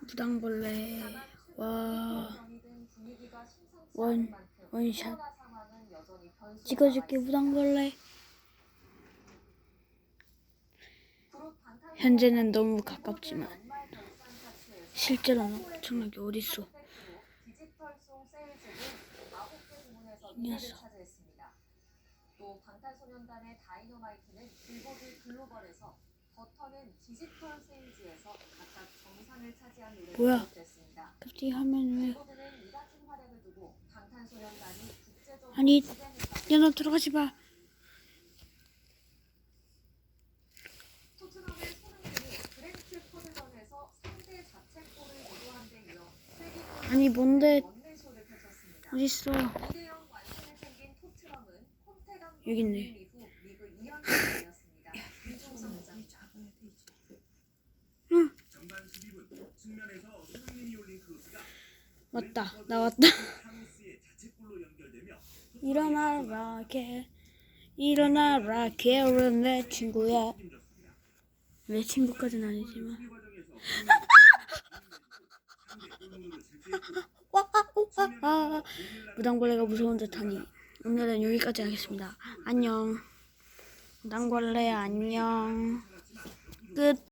무당벌레. 와. 원, 원샷. 찍어줄게 무당벌레. 현재는 너무 가깝지만 실제로는 엄청나게 어딨어. 이 녀석. 또 방탄소년단의 다이너마이트는 빌보드 글로벌에서 버터는 디지털 뭐야? 갑자기 하면 왜? 아니, 야 너 들어가지 마. 토트넘의 손흥민이 브렌트 왔다. 나왔다. 일어나라 개. 일어나라 개는 내 친구야. 내 친구까지는 아니지만. 와 무당벌레가 무서운 듯하니 오늘은 여기까지 하겠습니다. 안녕. 무당벌레 안녕. 끝